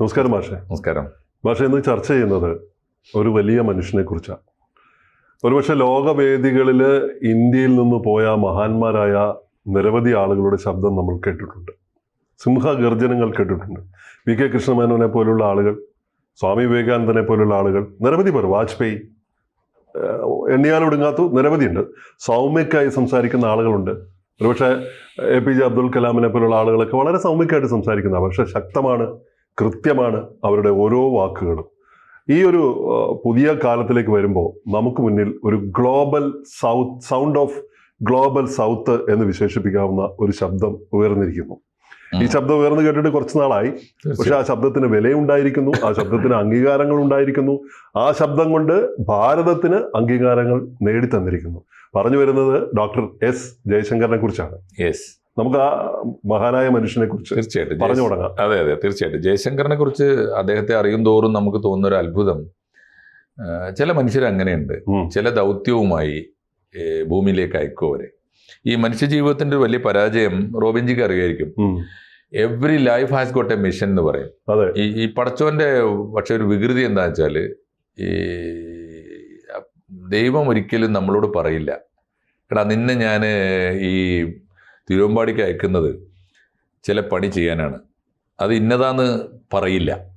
നമസ്കാരം മാഷെ. നമസ്കാരം. മാഷെ ഇന്ന് ചർച്ച ചെയ്യുന്നത് ഒരു വലിയ മനുഷ്യനെ കുറിച്ചാണ്. ഒരുപക്ഷെ ലോകവേദികളിൽ ഇന്ത്യയിൽ നിന്ന് പോയ മഹാന്മാരായ നിരവധി ആളുകളുടെ ശബ്ദം നമ്മൾ കേട്ടിട്ടുണ്ട്. സിംഹഗർജനങ്ങൾ കേട്ടിട്ടുണ്ട്. വി കെ കൃഷ്ണമേനോനെ പോലുള്ള ആളുകൾ സ്വാമി വിവേകാനന്ദനെ പോലുള്ള ആളുകൾ നിരവധി പേർ വാജ്പേയി എണ്ണിയാലൊടുങ്ങാത്ത നിരവധിയുണ്ട് സൗമ്യക്കായി സംസാരിക്കുന്ന ആളുകളുണ്ട്. ഒരുപക്ഷെ എ പി ജെ അബ്ദുൽ കലാമിനെ പോലുള്ള ആളുകളൊക്കെ വളരെ സൗമ്യക്കായിട്ട് സംസാരിക്കുന്ന പക്ഷെ ശക്തമാണ് കൃത്യമാണ് അവരുടെ ഓരോ വാക്കുകളും. ഈ ഒരു പുതിയ കാലത്തിലേക്ക് വരുമ്പോൾ നമുക്ക് മുന്നിൽ ഒരു global south sound of global south എന്ന് വിശേഷിപ്പിക്കാവുന്ന ഒരു ശബ്ദം ഉയർന്നിരിക്കുന്നു. ഈ ശബ്ദം ഉയർന്നു കേട്ടിട്ട് കുറച്ച് നാളായി. പക്ഷെ ആ ശബ്ദത്തിന് വിലയുണ്ടായിരിക്കുന്നു ആ ശബ്ദത്തിന് അംഗീകാരങ്ങൾ ഉണ്ടായിരിക്കുന്നു. ആ ശബ്ദം കൊണ്ട് ഭാരതത്തിന് അംഗീകാരങ്ങൾ നേടിത്തന്നിരിക്കുന്നു. പറഞ്ഞു വരുന്നത് ഡോക്ടർ എസ് ജയശങ്കറിനെ കുറിച്ചാണ്. യെസ് നമുക്ക് ആ മഹാനായ മനുഷ്യനെ കുറിച്ച് തീർച്ചയായിട്ടും. പറഞ്ഞു തുടങ്ങാം. അതെ അതെ തീർച്ചയായിട്ടും. ജയശങ്കറിനെ കുറിച്ച് അദ്ദേഹത്തെ അറിയും തോറും നമുക്ക് തോന്നുന്ന ഒരു അത്ഭുതം ചില മനുഷ്യർ അങ്ങനെയുണ്ട്. ചില ദൗത്യവുമായി ഭൂമിയിലേക്ക് അയക്കുവരെ ഈ മനുഷ്യജീവിതത്തിന്റെ ഒരു വലിയ പരാജയം റോബിൻജിക്ക് അറിയായിരിക്കും. Every life has got a mission എന്ന് പറയും. അതെ. ഈ ഈ പടച്ചോന്റെ പക്ഷെ ഒരു വികൃതി എന്താ വെച്ചാൽ ഈ ദൈവം ഒരിക്കലും നമ്മളോട് പറയില്ല. എടാ നിന്നെ ഞാൻ ഈ തിരുവമ്പാടിക്ക് അയക്കുന്നത് ചില പണി ചെയ്യാനാണ്. അത് ഇന്നതാന്ന് പറയില്ല.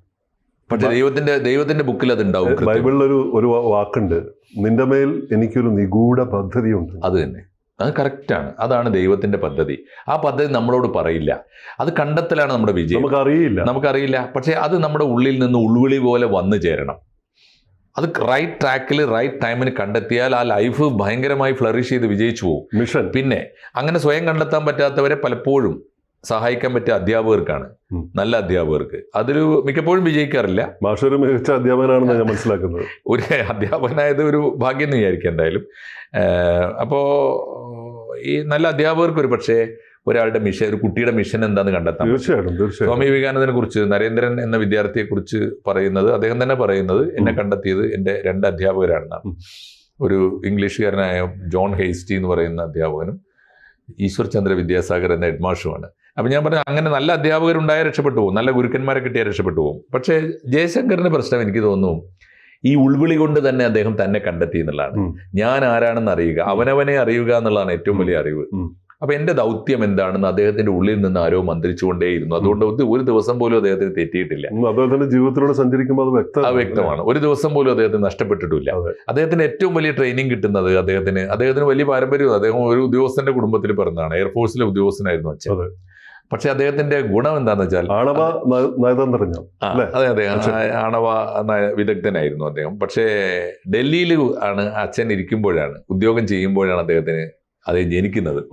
പക്ഷെ ദൈവത്തിന്റെ ദൈവത്തിന്റെ ബുക്കിൽ അത് ഉണ്ടാവും ബൈബിളിൽ ഒരു ഒരു വാക്കുണ്ട്. നിന്റെ മേൽ എനിക്കൊരു നിഗൂഢ പദ്ധതിയുണ്ട്. അത് തന്നെ. അത് കറക്റ്റാണ്. അതാണ് ദൈവത്തിന്റെ പദ്ധതി. ആ പദ്ധതി നമ്മളോട് പറയില്ല. അത് കണ്ടെത്തലാണ് നമ്മുടെ വിജയം. നമുക്കറിയില്ല. നമുക്കറിയില്ല. പക്ഷേ അത് നമ്മുടെ ഉള്ളിൽ നിന്ന് ഉൾവിളി പോലെ വന്നു ചേരണം. അത് റൈറ്റ് ട്രാക്കിൽ റൈറ്റ് ടൈമിന് കണ്ടെത്തിയാൽ ആ ലൈഫ് ഭയങ്കരമായി ഫ്ലറിഷ് ചെയ്ത് വിജയിച്ചു പോകും. മിഷൻ പിന്നെ അങ്ങനെ സ്വയം കണ്ടെത്താൻ പറ്റാത്തവരെ പലപ്പോഴും സഹായിക്കാൻ പറ്റിയ അധ്യാപകർക്കാണ്. നല്ല അധ്യാപകർക്ക്. അതൊരു മിക്കപ്പോഴും വിജയിക്കാറില്ല. ഭാഷ ഒരു മികച്ച അധ്യാപകനാണെന്ന് ഞാൻ മനസ്സിലാക്കുന്നത്. ഒരു അധ്യാപകനായത് ഒരു ഭാഗ്യം എന്ന് വിചാരിക്കുക എന്തായാലും. അപ്പോൾ ഈ നല്ല അധ്യാപകർക്ക് ഒരു പക്ഷേ ഒരാളുടെ മിഷൻ ഒരു കുട്ടിയുടെ മിഷൻ എന്താണെന്ന് കണ്ടെത്താം തീർച്ചയായിട്ടും തീർച്ചയായും സ്വാമി വിവേകാനന്ദനെ കുറിച്ച് നരേന്ദ്രൻ എന്ന വിദ്യാർത്ഥിയെ കുറിച്ച് പറയുന്നത് അദ്ദേഹം തന്നെ പറയുന്നത് എന്നെ കണ്ടെത്തിയത് എന്റെ രണ്ട് അധ്യാപകരാണെന്നാണ്. ഒരു ഇംഗ്ലീഷുകാരനായ ജോൺ ഹെയ്സ്റ്റി എന്ന് പറയുന്ന അധ്യാപകനും ഈശ്വർ ചന്ദ്ര വിദ്യാസാഗർ എന്ന ഹെഡ്മാഷുമാണ്. അപ്പം ഞാൻ പറഞ്ഞു അങ്ങനെ നല്ല അധ്യാപകരുണ്ടായാൽ രക്ഷപ്പെട്ടു പോകും നല്ല ഗുരുക്കന്മാരെ കിട്ടിയ രക്ഷപ്പെട്ടു പോകും. പക്ഷേ ജയശങ്കറിന്റെ പ്രശ്നം എനിക്ക് തോന്നുന്നു ഈ ഉൾവിളി കൊണ്ട് തന്നെ അദ്ദേഹം തന്നെ കണ്ടെത്തി എന്നുള്ളതാണ്. ഞാൻ ആരാണെന്ന് അറിയുക അവനവനെ അറിയുക എന്നുള്ളതാണ് ഏറ്റവും വലിയ അറിവ്. ഉം. എന്റെ എന്റെ ദൗത്യം എന്താണെന്ന് അദ്ദേഹത്തിന്റെ ഉള്ളിൽ നിന്ന് ആരോ മന്ത്രിച്ചുകൊണ്ടേയിരുന്നു. അതുകൊണ്ട് ഒരു- ദിവസം പോലും അദ്ദേഹത്തിന് തെറ്റിയിട്ടില്ല. അദ്ദേഹത്തിന്റെ ജീവിതത്തിലൂടെ സഞ്ചരിക്കുമ്പോൾ അത് വ്യക്തം വ്യക്തമാണ്. ഒരു ദിവസം പോലും അദ്ദേഹത്തിന് നഷ്ടപ്പെട്ടിട്ടില്ല. അദ്ദേഹത്തിന് ഏറ്റവും വലിയ ട്രെയിനിങ് കിട്ടുന്നത് അദ്ദേഹത്തിന് അദ്ദേഹത്തിന് വലിയ പാരമ്പര്യം അദ്ദേഹം ഒരു ഉദ്യോഗസ്ഥന്റെ കുടുംബത്തിൽ പിറന്നതാണ് എയർഫോഴ്സിലെ ഉദ്യോഗസ്ഥനായിരുന്നു അച്ഛൻ. പക്ഷെ അദ്ദേഹത്തിന്റെ ഗുണം എന്താന്ന് വെച്ചാൽ ആണവ നയതന്ത്രജ്ഞ അതെ അതെ. ആണവ നയ- വിദഗ്ധനായിരുന്നു അദ്ദേഹം. പക്ഷേ ഡൽഹിയിൽ ആണ് അച്ഛൻ ഇരിക്കുമ്പോഴാണ് ഉദ്യോഗം ചെയ്യുമ്പോഴാണ് അദ്ദേഹത്തിന് അദ്ദേഹം ജനിക്കുന്നത്.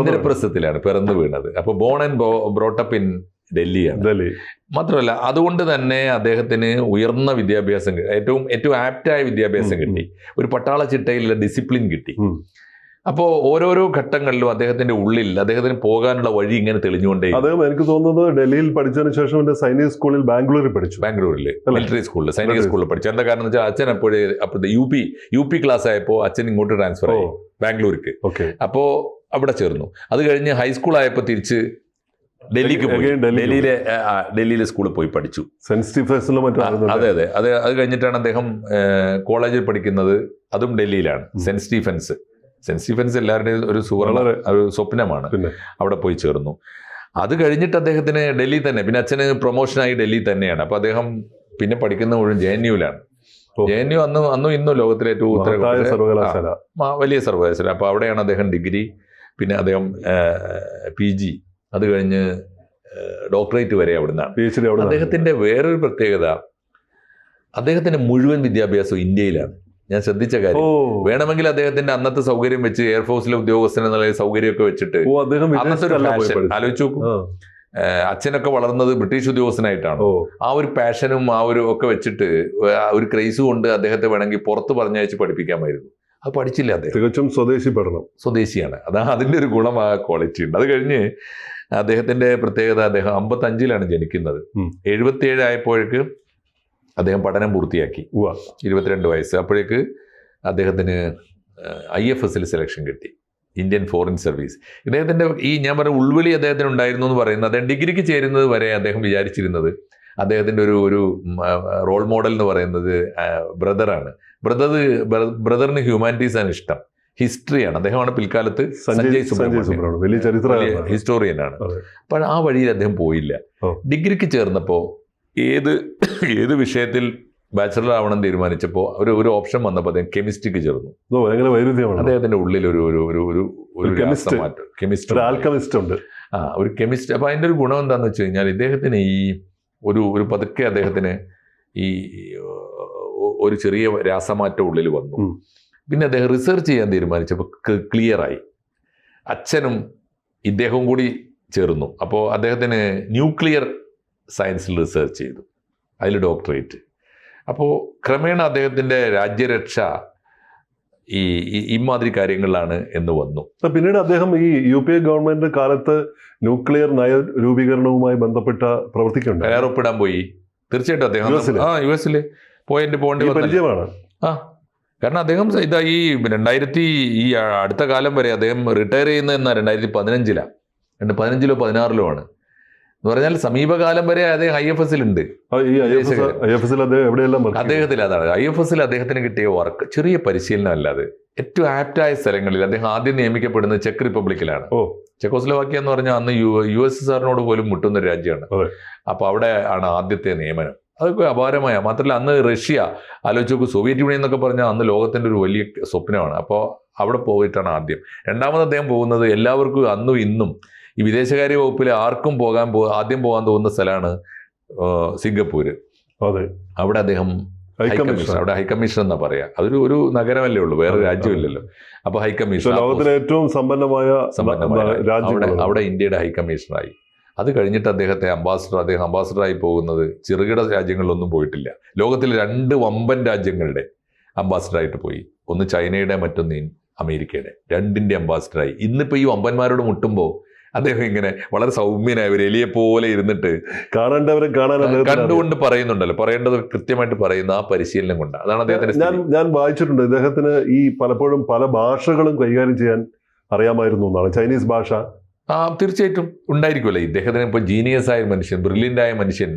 ഇന്ദ്രപ്രസ്ഥത്തിലാണ് പിറന്നു വീണത്. അപ്പൊ born and brought up in ഡൽഹിയാണ്. Delhi. മാത്രമല്ല അതുകൊണ്ട് തന്നെ അദ്ദേഹത്തിന് ഉയർന്ന വിദ്യാഭ്യാസം ഏറ്റവും ഏറ്റവും ആപ്റ്റായ വിദ്യാഭ്യാസം. കിട്ടി. ഒരു പട്ടാള ചിട്ടയിലുള്ള ഡിസിപ്ലിൻ കിട്ടി. അപ്പോൾ ഓരോരോ ഘട്ടങ്ങളിലും അദ്ദേഹത്തിന്റെ ഉള്ളിൽ അദ്ദേഹത്തിന് പോകാനുള്ള വഴി ഇങ്ങനെ തെളിഞ്ഞുകൊണ്ടേ അദ്ദേഹം എനിക്ക് തോന്നുന്നത് ഡൽഹിയിൽ പഠിച്ചതിന് ശേഷം എന്റെ സൈനിക സ്കൂളിൽ ബാംഗ്ലൂരിൽ പഠിച്ചു. ബാംഗ്ലൂരിൽ? മിലിറ്ററി സ്കൂളിൽ സൈനിക സ്കൂളിൽ പഠിച്ചു. എന്താ കാരണം വെച്ചാൽ അച്ഛൻ അപ്പോഴേ അപ്പോഴത്തെ U P U P class ആയപ്പോൾ അച്ഛൻ ഇങ്ങോട്ട് ട്രാൻസ്ഫർ ആയി ബാംഗ്ലൂർക്ക്. ഓക്കെ. അപ്പോൾ അവിടെ ചേർന്നു. അത് കഴിഞ്ഞ് ഹൈസ്കൂൾ ആയപ്പോൾ തിരിച്ച് ഡൽഹിക്ക് പോയി. ഡൽഹിയിലെ ഡൽഹിയിലെ സ്കൂളിൽ പോയി പഠിച്ചു. സെന്റ് സ്റ്റീഫൻസിലും മറ്റും? അതെ അതെ. അത് അത് കഴിഞ്ഞിട്ടാണ് അദ്ദേഹം കോളേജിൽ പഠിക്കുന്നത്. അതും ഡൽഹിയിലാണ്. Saint Stephen's. സെന്റ് സ്റ്റീഫൻസ് എല്ലാവരുടെയും ഒരു സുവർണ ഒരു സ്വപ്നമാണ്. അവിടെ പോയി ചേർന്നു. അത് കഴിഞ്ഞിട്ട് അദ്ദേഹത്തിന് ഡൽഹി തന്നെ പിന്നെ അച്ഛന് പ്രൊമോഷനായി ഡൽഹി തന്നെയാണ്. അപ്പൊ അദ്ദേഹം പിന്നെ പഠിക്കുന്ന മുഴുവൻ ജെ എൻ യുവിലാണ് ജെ എൻ യു അന്ന് അന്നും ഇന്നും ലോകത്തിലെ ഏറ്റവും ഉത്തര വലിയ സർവകലാശാല. അപ്പോൾ അവിടെയാണ് അദ്ദേഹം ഡിഗ്രി പിന്നെ അദ്ദേഹം പി ജി. അത് കഴിഞ്ഞ് ഡോക്ടറേറ്റ് വരെ അവിടുന്നാണ്. അദ്ദേഹത്തിന്റെ വേറൊരു പ്രത്യേകത അദ്ദേഹത്തിന്റെ മുഴുവൻ വിദ്യാഭ്യാസവും ഇന്ത്യയിലാണ്. ഞാൻ ശ്രദ്ധിച്ച കാര്യം. വേണമെങ്കിൽ അദ്ദേഹത്തിന്റെ അന്നത്തെ സൗകര്യം വെച്ച് എയർഫോഴ്സിലെ ഉദ്യോഗസ്ഥൻ എന്നുള്ള സൗകര്യമൊക്കെ വെച്ചിട്ട് അന്നത്തെ ഒരു പാഷൻ. ആലോചിച്ച് നോക്കൂ. അച്ഛനൊക്കെ വളർന്നത് ബ്രിട്ടീഷ് ഉദ്യോഗസ്ഥനായിട്ടാണ്. ആ ഒരു പാഷനും ആ ഒരു ഒക്കെ വെച്ചിട്ട് ഒരു ക്രൈസ് കൊണ്ട് അദ്ദേഹത്തെ വേണമെങ്കിൽ പുറത്ത് പറഞ്ഞയച്ച് പഠിപ്പിക്കാമായിരുന്നു. അത് പഠിച്ചില്ല അദ്ദേഹം. തികച്ചും സ്വദേശി പഠനം. സ്വദേശിയാണ്. അതാ അതിന്റെ ഒരു ഗുണം ആ ക്വാളിറ്റി ഉണ്ട്. അത് കഴിഞ്ഞ് അദ്ദേഹത്തിന്റെ പ്രത്യേകത അദ്ദേഹം അമ്പത്തഞ്ചിലാണ് ജനിക്കുന്നത്. എഴുപത്തിയേഴ് ആയപ്പോഴേക്ക് അദ്ദേഹം പഠനം പൂർത്തിയാക്കി. ഇരുപത്തിരണ്ട് വയസ്സ്. അപ്പോഴേക്ക് അദ്ദേഹത്തിന് ഐ എഫ് എസിൽ സെലക്ഷൻ കിട്ടി. ഇന്ത്യൻ ഫോറിൻ സർവീസ് ഇദ്ദേഹത്തിന്റെ ഈ ഞാൻ പറഞ്ഞ ഉൾവിളി അദ്ദേഹത്തിന് ഉണ്ടായിരുന്നു എന്ന് പറയുന്നത് അദ്ദേഹം ഡിഗ്രിക്ക് ചേരുന്നത് വരെ അദ്ദേഹം വിചാരിച്ചിരുന്നത് അദ്ദേഹത്തിന്റെ ഒരു ഒരു റോൾ മോഡൽ എന്ന് പറയുന്നത് ബ്രദറാണ് ബ്രദർ ബ്രദറിന് ഹ്യൂമാനിറ്റീസ് ആണ് ഇഷ്ടം. ഹിസ്റ്ററിയാണ് അദ്ദേഹമാണ് പിൽക്കാലത്ത് സഞ്ജയ് സുബ്രഹ്മണ്യം ഹിസ്റ്റോറിയൻ വലിയ ഹിസ്റ്റോറിയനാണ് അതെ. അപ്പോൾ ആ വഴിയിൽ അദ്ദേഹം പോയില്ല. ഡിഗ്രിക്ക് ചേർന്നപ്പോൾ ഏത് ഏത് വിഷയത്തിൽ ബാച്ചലർ ആവണം തീരുമാനിച്ചപ്പോൾ ഒരു ഒരു ഓപ്ഷൻ വന്നപ്പോൾ അദ്ദേഹം കെമിസ്ട്രിക്ക് ചേർന്നു. ഭയങ്കര വൈരുദ്ധ്യമാണ് അദ്ദേഹത്തിന്റെ ഉള്ളിൽ ഒരു ഒരു ഒരു ഒരു ഒരു കെമിസ്റ്റ് ആൽക്കമിസ്റ്റ് ഉണ്ട്. ആ ഒരു കെമിസ്റ്റ് അപ്പോൾ അതിന്റെ ഒരു ഗുണം എന്താണെന്ന് വെച്ച് കഴിഞ്ഞാൽ ഇദ്ദേഹത്തിന് ഈ ഒരു ഒരു പതുക്കെ അദ്ദേഹത്തിന് ഈ ഒരു ചെറിയ രാസമാറ്റം ഉള്ളിൽ വന്നു. പിന്നെ അദ്ദേഹം റിസർച്ച് ചെയ്യാൻ തീരുമാനിച്ചപ്പോൾ ക്ലിയറായി അച്ഛനും ഇദ്ദേഹവും കൂടി ചേർന്നു. അപ്പോൾ അദ്ദേഹത്തിന് ന്യൂക്ലിയർ സയൻസിൽ റിസർച്ച് ചെയ്തു. അതിൽ ഡോക്ടറേറ്റ്. അപ്പോൾ ക്രമേണ അദ്ദേഹത്തിന്റെ രാജ്യരക്ഷ ഈ ഇമാതിരി കാര്യങ്ങളിലാണ് എന്ന് വന്നു. പിന്നീട് അദ്ദേഹം ഈ യു പി എ ഗവൺമെന്റ് കാലത്ത് ന്യൂക്ലിയർ നയ രൂപീകരണവുമായി ബന്ധപ്പെട്ട പ്രവർത്തിക്കുന്നുണ്ട്. കയറൊപ്പിടാൻ പോയി. തീർച്ചയായിട്ടും അദ്ദേഹം ആ യു എസിൽ പോയിന്റ് പോകേണ്ടി പരിചയമാണ്. ആ. കാരണം അദ്ദേഹം ഇതാ ഈ രണ്ടായിരത്തി ഈ അടുത്ത കാലം വരെ അദ്ദേഹം റിട്ടയർ ചെയ്യുന്ന രണ്ടായിരത്തി പതിനഞ്ചിലാണ് രണ്ട് പതിനഞ്ചിലോ പതിനാറിലോ ആണ്. എന്ന് പറഞ്ഞാൽ സമീപകാലം വരെ അദ്ദേഹം ഐ എഫ് എസിലുണ്ട്. അദ്ദേഹത്തിൽ അതാണ്. ഐ എഫ് എസിൽ അദ്ദേഹത്തിന് കിട്ടിയ വർക്ക് ചെറിയ പരിശീലനം അല്ലാതെ ഏറ്റവും ആപ്റ്റായ സ്ഥലങ്ങളിൽ അദ്ദേഹം ആദ്യം നിയമിക്കപ്പെടുന്നത് ചെക്ക് റിപ്പബ്ലിക്കിലാണ്. ഓ. ചെക്കോസ്ലോവാക്യ എന്ന് പറഞ്ഞാൽ അന്ന് യു യു എസ് എസ് ആറിനോട് പോലും മുട്ടുന്ന ഒരു രാജ്യമാണ്. അപ്പൊ അവിടെ ആണ് ആദ്യത്തെ നിയമനം. അതൊക്കെ അപാരമായ മാത്രമല്ല അന്ന് റഷ്യ ആലോചിച്ച് നോക്കൂ സോവിയറ്റ് യൂണിയൻ എന്നൊക്കെ പറഞ്ഞാൽ അന്ന് ലോകത്തിന്റെ ഒരു വലിയ സ്വപ്നമാണ്. അപ്പോൾ അവിടെ പോയിട്ടാണ് ആദ്യം. രണ്ടാമത് അദ്ദേഹം പോകുന്നത് എല്ലാവർക്കും അന്നും ഇന്നും ഈ വിദേശകാര്യ വകുപ്പിൽ ആർക്കും പോകാൻ പോ ആദ്യം പോകാൻ തോന്നുന്ന സ്ഥലമാണ് സിംഗപ്പൂര്. അതെ. അവിടെ അദ്ദേഹം ഹൈക്കമ്മീഷൻ അവിടെ ഹൈക്കമ്മീഷൻ എന്നാ പറയാ. അതൊരു ഒരു നഗരമല്ലേ ഉള്ളൂ വേറെ രാജ്യമില്ലല്ലോ അപ്പൊ ഹൈക്കമ്മീഷൻ ലോകത്തിലെ ഏറ്റവും സമ്പന്നമായ സമ്പന്നമായ അവിടെ ഇന്ത്യയുടെ ഹൈക്കമ്മീഷണറായി അത് കഴിഞ്ഞിട്ട് അദ്ദേഹത്തെ അംബാസഡർ അദ്ദേഹം അംബാസഡറായി പോകുന്നത് ചെറുകിട രാജ്യങ്ങളിലൊന്നും പോയിട്ടില്ല. ലോകത്തിലെ രണ്ട് വമ്പൻ രാജ്യങ്ങളുടെ അംബാസഡറായിട്ട് പോയി. ഒന്ന് ചൈനയുടെ മറ്റൊന്ന് അമേരിക്കയുടെ. രണ്ടിന്റെ അംബാസഡറായി. ഇന്നിപ്പോ ഈ വമ്പന്മാരോട് മുട്ടുമ്പോൾ അദ്ദേഹം ഇങ്ങനെ വളരെ സൗമ്യനായ ഒരു എലിയെ പോലെ ഇരുന്നിട്ട് കാണേണ്ടവരെ കാണാൻ കണ്ടുകൊണ്ട് പറയുന്നുണ്ടല്ലോ. പറയേണ്ടത് കൃത്യമായിട്ട് പറയുന്ന ആ പരിശീലനം കൊണ്ട് അതാണ് അദ്ദേഹത്തിന് ഞാൻ ഞാൻ വായിച്ചിട്ടുണ്ട്. ഇദ്ദേഹത്തിന് ഈ പലപ്പോഴും പല ഭാഷകളും കൈകാര്യം ചെയ്യാൻ അറിയാമായിരുന്നു എന്നാണ്. ചൈനീസ് ഭാഷ തീർച്ചയായിട്ടും ഉണ്ടായിരിക്കുമല്ലോ. ഇദ്ദേഹത്തിന് ഇപ്പോൾ ജീനിയസ് ആയ മനുഷ്യൻ ബ്രില്യന്റ് ആയ മനുഷ്യൻ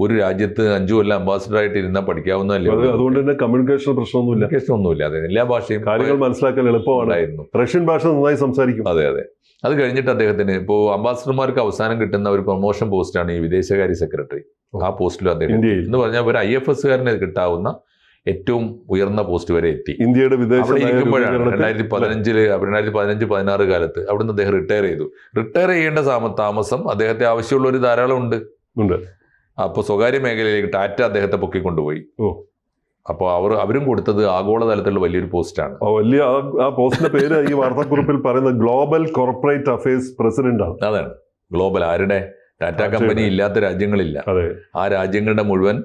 ഒരു രാജ്യത്ത് അഞ്ചു കൊല്ലം അംബാസിഡർ ആയിട്ട് ഇരുന്നാൽ പഠിക്കാവുന്നതല്ലേ അതുകൊണ്ട് തന്നെ കമ്മ്യൂണിക്കേഷൻ പ്രശ്നമൊന്നുമില്ല. പ്രശ്നമൊന്നുമില്ല അതെ എല്ലാ ഭാഷയും കാര്യങ്ങൾ മനസ്സിലാക്കാൻ എളുപ്പമാണായിരുന്നു റഷ്യൻ ഭാഷ നന്നായി സംസാരിക്കും. അതെ അതെ. അത് കഴിഞ്ഞിട്ട് അദ്ദേഹത്തിന് ഇപ്പോൾ അംബാസിഡർമാർക്ക് അവസാനം കിട്ടുന്ന ഒരു പ്രൊമോഷൻ പോസ്റ്റാണ് ഈ വിദേശകാര്യ സെക്രട്ടറി ആ പോസ്റ്റിലും അദ്ദേഹം എന്ന് പറഞ്ഞാൽ ഒരു ഐ എഫ് എസ്സുകാരന് കിട്ടാവുന്ന ഏറ്റവും ഉയർന്ന പോസ്റ്റ് വരെ എത്തി. ഇന്ത്യയുടെ വിദേശ ഇരിക്കുമ്പോഴാണ് രണ്ടായിരത്തി പതിനഞ്ചിൽ രണ്ടായിരത്തി പതിനഞ്ച് പതിനാറ് കാലത്ത് അവിടുന്ന് അദ്ദേഹം റിട്ടയർ ചെയ്തു. റിട്ടയർ ചെയ്യേണ്ട താമ- താമസം അദ്ദേഹത്തെ ആവശ്യമുള്ള ഒരു ധാരാളം ഉണ്ട്. ഉണ്ട്. അപ്പോൾ സ്വകാര്യ മേഖലയിലേക്ക് ടാറ്റ അദ്ദേഹത്തെ പൊക്കിക്കൊണ്ടുപോയി. അപ്പോൾ അവർ അവരും കൊടുത്തത് ആഗോളതലത്തിലുള്ള വലിയൊരു പോസ്റ്റാണ്. വലിയ ആ- പോസ്റ്റിന്റെ പേര് ഈ വാർത്താക്കുറിപ്പിൽ പറയുന്നത് ഗ്ലോബൽ കോർപ്പറേറ്റ് അഫയേഴ്സ് പ്രസിഡന്റ് ആണ്. അതാണ്. ഗ്ലോബൽ ആരുടെ? ടാറ്റ കമ്പനി ഇല്ലാത്ത രാജ്യങ്ങളില്ല. ആ രാജ്യങ്ങളുടെ മുഴുവൻ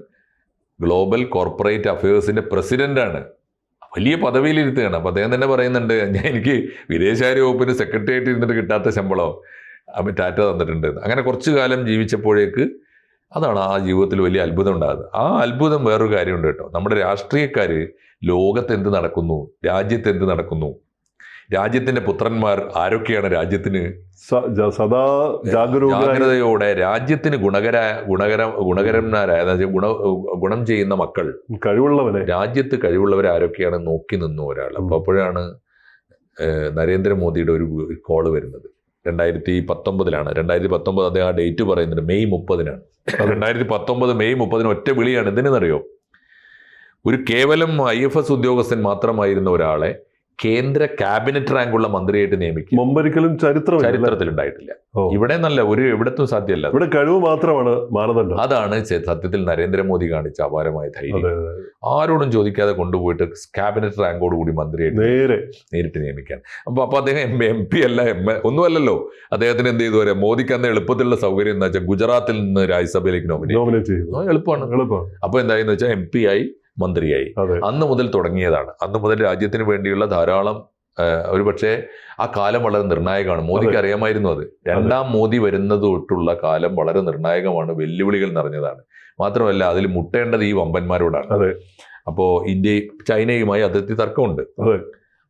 ഗ്ലോബൽ കോർപ്പറേറ്റ് അഫയേഴ്സിന്റെ പ്രസിഡന്റാണ് വലിയ പദവിയിലിരുത്തുകയാണ്. അപ്പോൾ അദ്ദേഹം തന്നെ പറയുന്നുണ്ട് ഞാൻ എനിക്ക് വിദേശകാര്യ വകുപ്പിന് സെക്രട്ടറിയായിട്ട് ഇരുന്നിട്ട് കിട്ടാത്ത ശമ്പളം അപ്പം ടാറ്റ തന്നിട്ടുണ്ട്. അങ്ങനെ കുറച്ചു കാലം ജീവിച്ചപ്പോഴേക്ക് അതാണ് ആ ജീവിതത്തിൽ വലിയ അത്ഭുതം ഉണ്ടാകുന്നത് ആ അത്ഭുതം വേറൊരു കാര്യമുണ്ട് കേട്ടോ. നമ്മുടെ രാഷ്ട്രീയക്കാർ ലോകത്ത് എന്ത് നടക്കുന്നു? രാജ്യത്ത് എന്ത് നടക്കുന്നു? രാജ്യത്തിന്റെ പുത്രന്മാർ ആരൊക്കെയാണ് രാജ്യത്തിന്? സദാ ജാഗ്രതയോടെ രാജ്യത്തിന് ഗുണകര ഗുണകര ഗുണകരന്മാരായ ഗുണ ഗുണം ചെയ്യുന്ന മക്കൾ. കഴിവുള്ളവരെ രാജ്യത്ത് കഴിവുള്ളവർ ആരൊക്കെയാണ് നോക്കി നിന്നു ഒരാൾ? അപ്പോൾ അപ്പോഴാണ് നരേന്ദ്രമോദിയുടെ ഒരു കോൾ വരുന്നത്. രണ്ടായിരത്തി പത്തൊമ്പതിലാണ് രണ്ടായിരത്തി പത്തൊമ്പത് അദ്ദേഹം ആ ഡേറ്റ് പറയുന്നുണ്ട്. മെയ് മുപ്പതിനാണ്. രണ്ടായിരത്തി പത്തൊമ്പത് മെയ് മുപ്പതിന് ഒറ്റ വിളിയാണ്. എന്തിനെന്നറിയോ ഒരു കേവലം ഐ എഫ് എസ് ഉദ്യോഗസ്ഥൻ മാത്രമായിരുന്ന ഒരാളെ കേന്ദ്ര ക്യാബിനറ്റ് റാങ്കുള്ള മന്ത്രിയായിട്ട് നിയമിക്കും മുമ്പൊരിക്കലും ചരിത്രം ചരിത്രത്തിലുണ്ടായിട്ടില്ല. ചരിത്രത്തിൽ ഉണ്ടായിട്ടില്ല ഇവിടെ നല്ല ഒരു എവിടത്തും സാധ്യമല്ല. ഇവിടെ കഴിവ് മാത്രമാണ് മാനദണ്ഡം. അതാണ് സത്യത്തിൽ നരേന്ദ്രമോദി കാണിച്ച അപാരമായ ധൈര്യം. ആരോടും ചോദിക്കാതെ കൊണ്ടുപോയിട്ട് ക്യാബിനറ്റ് റാങ്കോട് കൂടി മന്ത്രിയായിട്ട് നേരെ. നേരിട്ട് നിയമിക്കാൻ. അപ്പൊ അപ്പൊ അദ്ദേഹം എം എം പി അല്ല എം എ ഒന്നുമല്ലല്ലോ. അദ്ദേഹത്തിന് എന്ത് ചെയ്തു? വരെ മോദിക്ക് അന്ന് എളുപ്പത്തിലുള്ള സൗകര്യം എന്ന് വെച്ചാൽ ഗുജറാത്തിൽ നിന്ന് രാജ്യസഭയിലേക്ക് നോമിനേറ്റ് എളുപ്പമാണ്. എളുപ്പം അപ്പൊ എന്തായെന്ന് വെച്ചാൽ എം പി ആയി മന്ത്രിയായി. അന്ന് മുതൽ തുടങ്ങിയതാണ്. അന്ന് മുതൽ രാജ്യത്തിന് വേണ്ടിയുള്ള ധാരാളം ഒരു പക്ഷേ ആ കാലം വളരെ നിർണായകമാണ്. മോദിക്ക് അറിയാമായിരുന്നു അത്. രണ്ടാം മോദി വരുന്നത് തൊട്ടുള്ള കാലം വളരെ നിർണായകമാണ് വെല്ലുവിളികൾ നിറഞ്ഞതാണ്. മാത്രമല്ല അതിൽ മുട്ടേണ്ടത് ഈ വമ്പന്മാരോടാണ്. അതെ. അപ്പോൾ ഇന്ത്യയും ചൈനയുമായി അതിർത്തി തർക്കമുണ്ട്.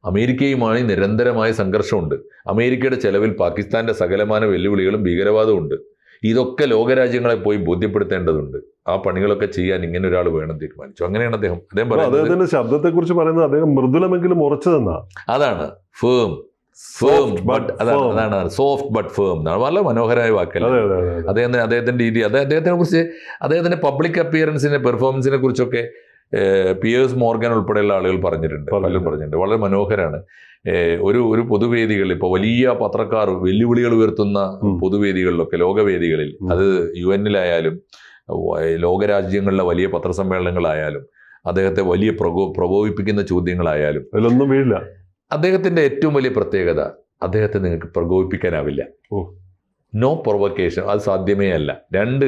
അമേരിക്കയുമായി നിരന്തരമായ സംഘർഷമുണ്ട്. അമേരിക്കയുടെ ചെലവിൽ പാകിസ്ഥാന്റെ സകലമാന വെല്ലുവിളികളും ഭീകരവാദവും ഉണ്ട്. ഇതൊക്കെ ലോകരാജ്യങ്ങളെ പോയി ബോധ്യപ്പെടുത്തേണ്ടതുണ്ട്. ആ പണികളൊക്കെ ചെയ്യാൻ ഇങ്ങനെ ഒരാൾ വേണം തീരുമാനിച്ചു. അങ്ങനെയാണ് അദ്ദേഹം അദ്ദേഹം പറയുന്നത് ശബ്ദത്തെ കുറിച്ച് പറയുന്നത് അദ്ദേഹം മൃദുലമെങ്കിലും ഉറച്ചതെന്നാ തന്ന അതാണ് ഫേം ഫേം ബട്ട് അതാണ് അതാണ്. സോഫ്റ്റ് ബട്ട് ഫേം എന്നാണ് വളരെ മനോഹരമായ വാക്കല്ല? അദ്ദേഹത്തിന് അദ്ദേഹത്തിന്റെ രീതി അത് അദ്ദേഹത്തിനെ കുറിച്ച് അദ്ദേഹത്തിന്റെ പബ്ലിക് അപ്പിയറൻസിനെ പെർഫോമൻസിനെ കുറിച്ചൊക്കെ പിയേഴ്സ് മോർഗൻ ഉൾപ്പെടെയുള്ള ആളുകൾ പറഞ്ഞിട്ടുണ്ട് പലരും പറഞ്ഞിട്ടുണ്ട്. വളരെ മനോഹരമാണ് ഒരു ഒരു പൊതുവേദികളിൽ ഇപ്പോൾ വലിയ പത്രക്കാർ വെല്ലുവിളികൾ ഉയർത്തുന്ന. പൊതുവേദികളിലൊക്കെ ലോകവേദികളിൽ. അത് യു എന്നിലായാലും ലോകരാജ്യങ്ങളിലെ വലിയ പത്രസമ്മേളനങ്ങളായാലും അദ്ദേഹത്തെ വലിയ പ്രകോ പ്രകോപിപ്പിക്കുന്ന ചോദ്യങ്ങളായാലും അതിലൊന്നും വീഴില്ല അദ്ദേഹത്തിന്റെ ഏറ്റവും വലിയ പ്രത്യേകത അദ്ദേഹത്തെ നിങ്ങൾക്ക് പ്രകോപിപ്പിക്കാനാവില്ല. നോ പ്രൊവക്കേഷൻ അത് സാധ്യമേ അല്ല രണ്ട്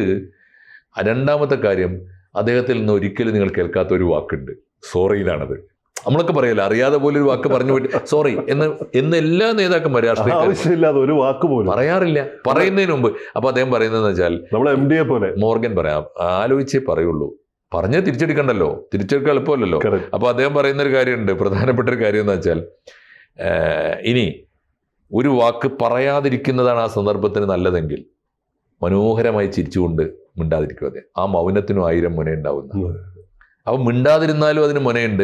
രണ്ടാമത്തെ കാര്യം അദ്ദേഹത്തിൽ നിന്ന് ഒരിക്കലും നിങ്ങൾ കേൾക്കാത്ത ഒരു വാക്കുണ്ട് സോറിയിലാണത് നമ്മളൊക്കെ പറയല്ലോ അറിയാതെ പോലും ഒരു വാക്ക് പറഞ്ഞു പോയി സോറി എന്ന് എന്ന് എല്ലാ നേതാക്കന്മാരും ആവശ്യമില്ലാതെ ഒരു വാക്ക് പോലും. പറയാറില്ല. പറയുന്നതിന് മുമ്പ് അപ്പൊ അദ്ദേഹം പറയുന്നതെന്ന് വെച്ചാൽ നമ്മളെ എം ഡി എ പോലെ. മോർഗൻ പറയാം ആലോചിച്ചേ പറയുള്ളൂ. പറഞ്ഞ് തിരിച്ചെടുക്കണ്ടല്ലോ. തിരിച്ചെടുക്കാൻ എളുപ്പമല്ലല്ലോ. അപ്പൊ അപ്പോൾ അദ്ദേഹം പറയുന്ന ഒരു കാര്യമുണ്ട് പ്രധാനപ്പെട്ട ഒരു കാര്യം എന്ന് വെച്ചാൽ ഇനി ഒരു വാക്ക് പറയാതിരിക്കുന്നതാണ് ആ സന്ദർഭത്തിന് നല്ലതെങ്കിൽ മനോഹരമായി ചിരിച്ചുകൊണ്ട് മിണ്ടാതിരിക്കും അതെ ആ മൗനത്തിനും ആയിരം മുനയുണ്ടാവുന്ന. ഉം. അപ്പൊ മിണ്ടാതിരുന്നാലും അതിന് മുനയുണ്ട്.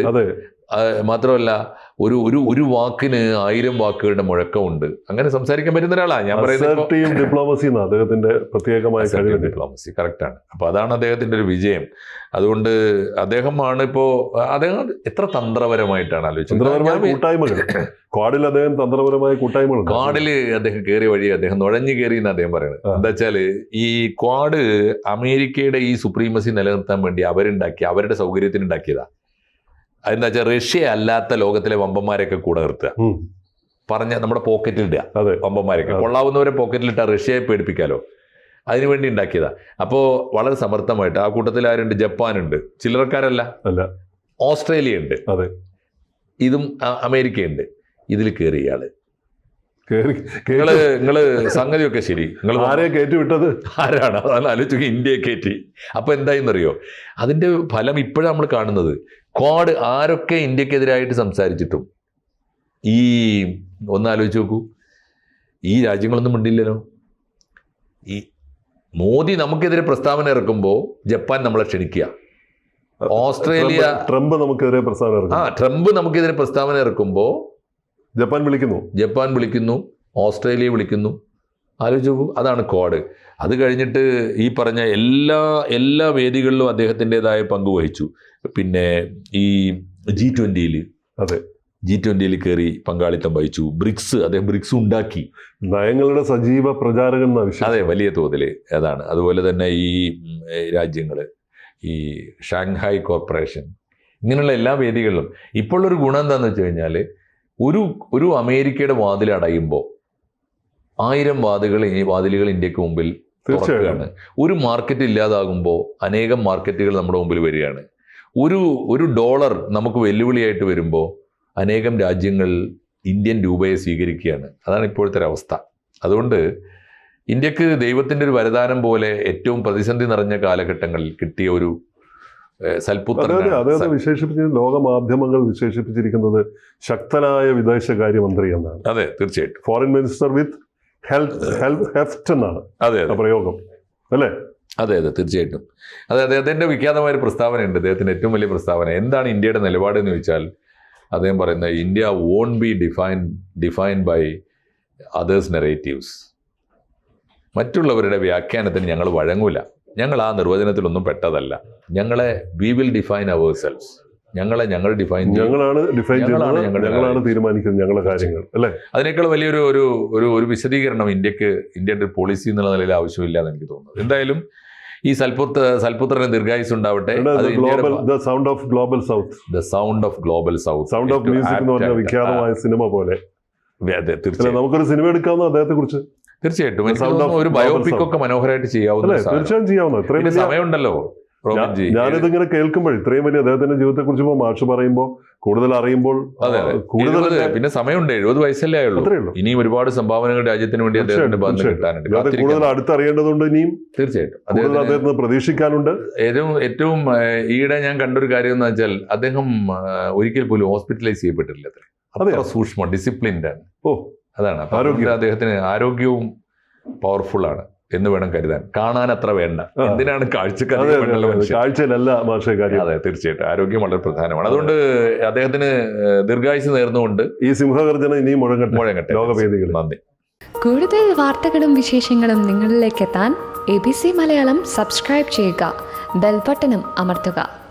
മാത്രമല്ല ഒരു ഒരു ഒരു വാക്കിന് ആയിരം വാക്കുകളുടെ മുഴക്കമുണ്ട്. അങ്ങനെ സംസാരിക്കാൻ പറ്റുന്ന ഒരാളാണ് ഞാൻ പറയുന്നത് ഡിപ്ലോമസി അദ്ദേഹത്തിന്റെ പ്രത്യേകമായ ഡിപ്ലോമസി കറക്റ്റാണ് അപ്പോൾ അതാണ് അദ്ദേഹത്തിന്റെ ഒരു വിജയം. അതുകൊണ്ട് അദ്ദേഹമാണ് ഇപ്പോ അദ്ദേഹം എത്ര തന്ത്രപരമായിട്ടാണ് ആലോചിച്ചത്? തന്ത്രപരമായ കൂട്ടായ്മകൾ. ക്വാഡിൽ അദ്ദേഹം തന്ത്രപരമായ കൂട്ടായ്മകൾ കാടിൽ അദ്ദേഹം കയറിയ വഴി അദ്ദേഹം നുഴഞ്ഞു കയറി എന്ന് അദ്ദേഹം പറയുന്നത് എന്താ വെച്ചാൽ ഈ ക്വാഡ് അമേരിക്കയുടെ ഈ സുപ്രീമസി നിലനിർത്താൻ വേണ്ടി അവരുണ്ടാക്കി അവരുടെ സൗകര്യത്തിന് ഉണ്ടാക്കിയതാ അതെന്താ വെച്ചാൽ റഷ്യ അല്ലാത്ത ലോകത്തിലെ വമ്പന്മാരെയൊക്കെ കൂടെ നിർത്തുക. പറഞ്ഞ നമ്മുടെ പോക്കറ്റിൽ ഇടുക അതെ. വമ്പന്മാരൊക്കെ. കൊള്ളാവുന്നവരെ പോക്കറ്റിലിട്ട റഷ്യയെ പേടിപ്പിക്കാലോ? അതിനുവേണ്ടി ഉണ്ടാക്കിയതാ. അപ്പോൾ വളരെ സമർത്ഥമായിട്ട് ആ കൂട്ടത്തിൽ ആരുണ്ട്? ജപ്പാനുണ്ട്. ചില്ലറക്കാരല്ല. അല്ല. ഓസ്ട്രേലിയ ഉണ്ട് അതെ. ഇതും അമേരിക്കയുണ്ട്. ഇതിൽ കയറി ഇയാൾ നിങ്ങൾ നിങ്ങൾ സംഗതിയൊക്കെ ശരി. നിങ്ങൾ ആരെ കയറ്റി വിട്ടത്? ആരാണ്? അതാണ് ആലോചിക്കുക ഇന്ത്യയെ കയറ്റി അപ്പൊ എന്തായെന്നറിയോ? അതിന്റെ ഫലം ഇപ്പോഴാണ് നമ്മൾ കാണുന്നത്. ക്വാഡ് ആരൊക്കെ ഇന്ത്യക്കെതിരായിട്ട് സംസാരിച്ചിട്ടും? ഈ ഒന്ന് ആലോചിച്ച് നോക്കൂ. ഈ രാജ്യങ്ങളൊന്നും മിണ്ടില്ലല്ലോ ഈ മോദി നമുക്കെതിരെ പ്രസ്താവന ഇറക്കുമ്പോൾ ജപ്പാൻ നമ്മളെ ക്ഷണിക്കുക. ഓസ്ട്രേലിയ ട്രംപ്- ട്രംപ് നമുക്കെതിരെ പ്രസ്താവന ആ ട്രംപ് നമുക്കെതിരെ പ്രസ്താവന ഇറക്കുമ്പോൾ ജപ്പാൻ വിളിക്കുന്നു. ജപ്പാൻ വിളിക്കുന്നു ഓസ്ട്രേലിയ വിളിക്കുന്നു. ആലോചിച്ച് നോക്കൂ അതാണ് കോഡ് അത് കഴിഞ്ഞിട്ട് ഈ പറഞ്ഞ എല്ലാ എല്ലാ വേദികളിലും അദ്ദേഹത്തിന്റെതായ പങ്ക് വഹിച്ചു. പിന്നെ ഈ ജി ട്വന്റിയിൽ അതെ. ജി ട്വന്റിയിൽ കയറി പങ്കാളിത്തം വഹിച്ചു. ബ്രിക്സ് അദ്ദേഹം ബ്രിക്സ് ഉണ്ടാക്കി. നയങ്ങളുടെ സജീവ പ്രചാരകൻ അതെ വലിയ തോതിൽ അതാണ്. അതുപോലെ തന്നെ ഈ രാജ്യങ്ങൾ ഈ ഷാങ്ഹായ് കോർപ്പറേഷൻ ഇങ്ങനെയുള്ള എല്ലാ വേദികളിലും. ഇപ്പോൾ ഒരു ഗുണം എന്താണെന്ന് വെച്ച് കഴിഞ്ഞാൽ ഒരു ഒരു അമേരിക്കയുടെ വാതിൽ അടയുമ്പോൾ ആയിരം വാതിലുകൾ വാതിലുകൾ ഇന്ത്യയ്ക്ക് മുമ്പിൽ തീർച്ചയാണ് ഒരു മാർക്കറ്റ് ഇല്ലാതാകുമ്പോൾ അനേകം മാർക്കറ്റുകൾ നമ്മുടെ മുമ്പിൽ വരികയാണ്. ഒരു ഒരു ഡോളർ നമുക്ക് വെല്ലുവിളിയായിട്ട് വരുമ്പോൾ അനേകം രാജ്യങ്ങൾ ഇന്ത്യൻ രൂപയെ സ്വീകരിക്കുകയാണ്. അതാണ് ഇപ്പോഴത്തെ ഒരു അവസ്ഥ. അതുകൊണ്ട് ഇന്ത്യയ്ക്ക് ദൈവത്തിന്റെ ഒരു വരദാനം പോലെ ഏറ്റവും പ്രതിസന്ധി നിറഞ്ഞ കാലഘട്ടങ്ങളിൽ കിട്ടിയ ഒരു അദ്ദേഹത്തെ വിശേഷിപ്പിച്ച് ലോക മാധ്യമങ്ങൾ വിശേഷിപ്പിച്ചിരിക്കുന്നത് ശക്തനായ വിദേശകാര്യമന്ത്രി എന്നാണ്. അതെ തീർച്ചയായിട്ടും. Foreign minister with health health heft എന്നാണ് അതെ അതെ. പ്രയോഗം. അല്ലേ? അതെ അതെ തീർച്ചയായിട്ടും. അതെ അദ്ദേഹത്തിന്റെ വിഖ്യാതമായ ഒരു പ്രസ്താവനയുണ്ട്. അദ്ദേഹത്തിന്റെ ഏറ്റവും വലിയ പ്രസ്താവന. എന്താണ് ഇന്ത്യയുടെ നിലപാട് എന്ന് ചോദിച്ചാൽ അദ്ദേഹം പറയുന്നത് India won't be define define by others narratives മറ്റുള്ളവരുടെ വ്യാഖ്യാനത്തിന് ഞങ്ങൾ വഴങ്ങൂല. ഞങ്ങൾ ആ നിർവചനത്തിലൊന്നും പെട്ടതല്ല. ഞങ്ങളെ we will define ourselves ഞങ്ങളെ ഞങ്ങൾ ഡിഫൈൻ ഞങ്ങളാണ് ഡിഫൈൻ ഞങ്ങളാണ് ഞങ്ങളാണ് തീരുമാനിക്കുന്നത് ഞങ്ങളുടെ കാര്യങ്ങൾ അല്ലേ? അതിനേക്കാൾ വലിയൊരു ഒരു ഒരു ഒരു വിശദീകരണം ഇന്ത്യയ്ക്ക് ഇന്ത്യയുടെ പോളിസി എന്നുള്ള നിലയിൽ ആവശ്യമില്ല എന്ന് എനിക്ക് തോന്നുന്നു. എന്തായാലും ഈ സൽപുത്ര സൽപുത്രന് ദീർഘായുസ് ഉണ്ടാവട്ടെ. Sound of global south the sound of global south sound of music എന്ന് പറഞ്ഞ വിഖ്യാതമായ സിനിമ പോലെ. അതെ തീർച്ചയായും. നമുക്കൊരു സിനിമ എടുക്കാവുന്ന അദ്ദേഹത്തെ കുറിച്ച് തീർച്ചയായിട്ടും. ഒരു ബയോപിക്. ഒക്കെ മനോഹരമായിട്ട് ചെയ്യാവുന്ന തീർച്ചയായും ചെയ്യാവുന്ന ഇത്രയും സമയമുണ്ടല്ലോ ഞാനിത് ഞാനിതിങ്ങനെ കേൾക്കുമ്പോൾ ഇത്രയും വലിയ അദ്ദേഹത്തിന്റെ ജീവിതത്തെ കുറിച്ച് മാഷ് പറയുമ്പോൾ കൂടുതൽ അറിയുമ്പോൾ കൂടുതൽ പിന്നെ സമയമുണ്ട്. എഴുപത് വയസ്സല്ലേ ആയുള്ളൂ. ഉള്ളൂ ഇനിയും ഒരുപാട് സംഭാവനകൾ രാജ്യത്തിന് വേണ്ടി അദ്ദേഹത്തിന്റെ കിട്ടാനുണ്ട്. കൂടുതൽ അടുത്തറിയേണ്ടതുണ്ട് ഇനിയും. തീർച്ചയായിട്ടും. അദ്ദേഹത്തിന് പ്രതീക്ഷിക്കാനുണ്ട്. ഏറ്റവും ഏറ്റവും ഈയിടെ ഞാൻ കണ്ടൊരു കാര്യം എന്ന് വെച്ചാൽ അദ്ദേഹം ഒരിക്കൽ പോലും ഹോസ്പിറ്റലൈസ് ചെയ്യപ്പെട്ടിട്ടില്ല അത്ര? സൂക്ഷ്മ ഡിസിപ്ലിൻഡ് ആണ്. ഓ അതാണ്. ആരോഗ്യം. അദ്ദേഹത്തിന് ആരോഗ്യവും പവർഫുൾ ആണ് എന്ന് വേണം കരുതാൻ. കാണാൻ അത്ര വേണ്ട. എന്തിനാണ് കാഴ്ചക്ക് അതെ അധികം അതെ, വേണ്ടല്ലോ അതെ. കാഴ്ചയിലല്ല മാഷെ അതെ തീർച്ചയായിട്ടും. ആരോഗ്യം വളരെ പ്രധാനമാണ്. അതുകൊണ്ട് അദ്ദേഹത്തിന് ദീർഘായുസ് നേർന്നുകൊണ്ട് ഈ സിംഹഗർജന ഇനി മുഴങ്ങട്ടെ. മുഴങ്ങട്ടെ. ലോകവേദികൾ നന്ദി. കൂടുതൽ വാർത്തകളും വിശേഷങ്ങളും നിങ്ങളിലേക്ക് എത്താൻ A B C Malayalam subscribe ചെയ്യുക. ബെൽബട്ടനും അമർത്തുക.